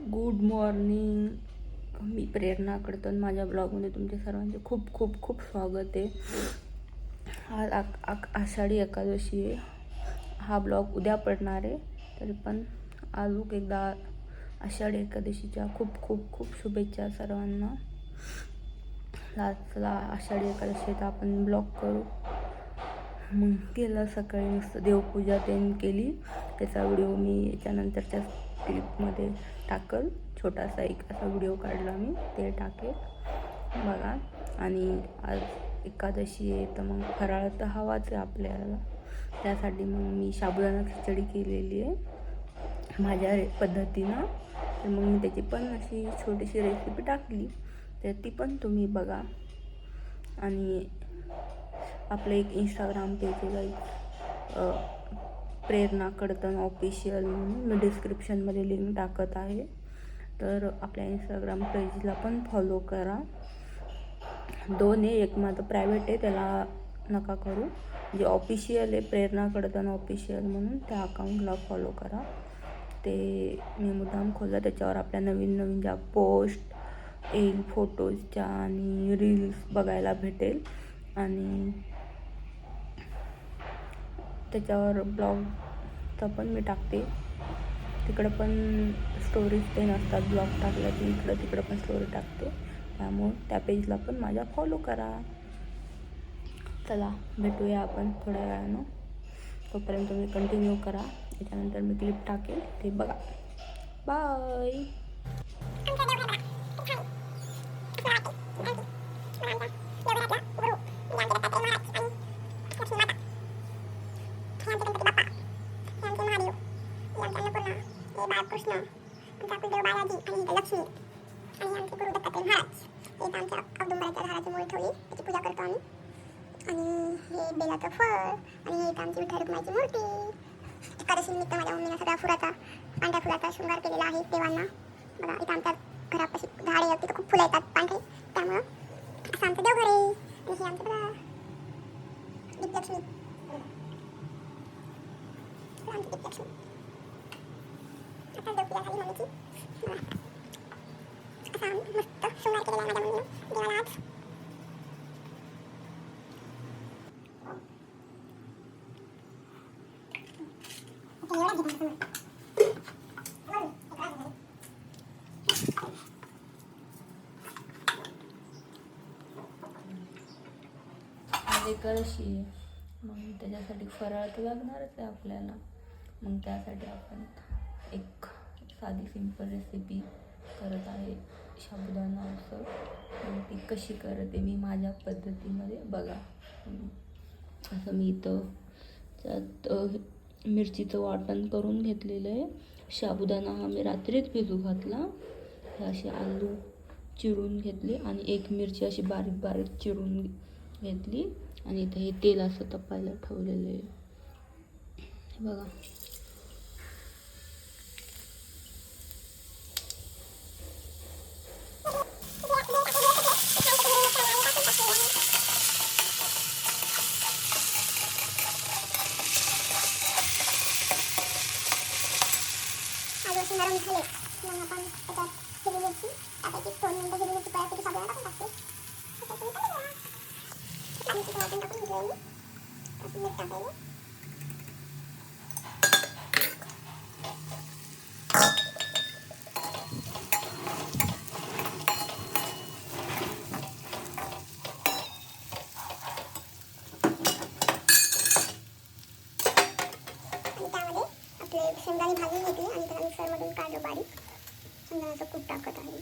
Good morning. मी प्रेरणा कडतन माझ्या ब्लॉगमध्ये तुमच्या सर्वांचे खूप खूप खूप स्वागत आहे. आज आक आक आषाढी एकादशी आहे. हा ब्लॉग उद्या पडणार आहे. तरी पण अजून एकदा आषाढी एकादशीच्या खूप खूप खूप शुभेच्छा सर्वांना. ला चला आषाढी एकादशी तर आपण ब्लॉग करू. मग केलं सकाळी नुसतं देवपूजा त्यांनी केली. त्याचा व्हिडिओ मी याच्यानंतरच्या क्लिपमध्ये टाकल. छोटासा एक असा व्हिडिओ काढला मी ते टाकेल. बघा. आणि आज एकादशी आहे तर मग फराळ तर हवाच आहे आपल्याला. त्यासाठी मग मी साबुदाणा खिचडी केलेली आहे. माझ्या रे पद्धतीनं. तर मग मी त्याची पण अशी छोटीशी रेसिपी टाकली. तर ती पण तुम्ही बघा. आणि आपलं एक इंस्टाग्राम पेज आहे प्रेरणा कडतन ऑफिशियल म्हणून मी डिस्क्रिप्शनमध्ये लिंक टाकत आहे. तर आपल्या इंस्टाग्राम पेजला पण फॉलो करा. दोन आहे एक माझं प्रायव्हेट आहे त्याला नका करू. जे ऑफिशियल आहे प्रेरणा कडतन ऑफिशियल म्हणून त्या अकाउंटला फॉलो करा. ते मी मुद्दाम खोललं त्याच्यावर आपल्या नवीन नवीन ज्या पोस्ट येईल फोटोजच्या आणि रील्स बघायला भेटेल. आणि त्याच्यावर ब्लॉगचा पण मी टाकते. तिकडं पण स्टोरीज ते नसतात. ब्लॉग टाकल्या की इकडं तिकडं पण स्टोरी टाकते. त्यामुळं त्या पेजला पण माझ्या फॉलो करा. चला भेटूया आपण थोड्या वेळानं. तोपर्यंत तुम्ही कंटिन्यू करा. त्याच्यानंतर मी क्लिप टाकेल ते बघा. बाय बाळकृष्ण आमचा कुलदेव बालाजी आणि इथं लक्ष्मी आणि आमचे गुरु दत्तात्रय महाराज. हे आमच्या औदुंबराच्या झाडाची मुळे ठेवली. त्याची पूजा करतो आम्ही. आणि हे बेलाचं फळ आणि हे इथं आमची विठ्ठल रुक्माईची मूर्ती. एकादशी निमित्त माझ्या मम्मीनं सगळ्या फुलाचा पांढऱ्या फुलाचा शृंगार केलेला आहे देवांना. बघा इथं आमच्या घरापाशी झाडे आहेत तिथं खूप फुलं येतात पांढरी. त्यामुळं असं आमचं देवघर आहे आणि हे आमचं बघा दीपलक्ष्मी आमची दीपलक्ष्मी आता देवपूजा झाली मम्मीची बघा असा मस्त शृंगार केलेला आहे माझ्या मम्मीनं देवाला आज Okay, एवढा घे माझ्यासमोर. वरून, एक राजा झाली. आज एकादशी आहे मग त्याच्यासाठी फराळ तर लागणारच आहे आपल्याला मग त्यासाठी आपण एक साधी सिंपल रेसिपी करत आहे. साबुदाणा असं आणि ती कशी करते मी माझ्या पद्धतीमध्ये बघा. असं मी इथं त्यात मिरचीचं वाटण करून घेतलेलं आहे. साबुदाणा हा मी रात्रीच भिजू घातला. हे असे आलू चिरून घेतले आणि एक मिरची अशी बारीक बारीक चिरून घेतली. आणि इथं हे तेल असं तपायला ठेवलेलं आहे. बघा. बघा आलू असे नरम झाले मग आपण त्याच्यात हिरवी मिरची टाकायची दोन मिनिटं हिरवी मिरची बऱ्यापैकी साबुदाणा टाकून टाकते त्याच्यातून टाकूया. आणि तिथं वाटून टाकून घेतलं मी असं मीठ टाकायला आणि त्यामध्ये आपले शेंगदाणे भाजून घेतले आणि त्याला मिक्सरमधून काढलं बारीक असं कूट टाकत आहे.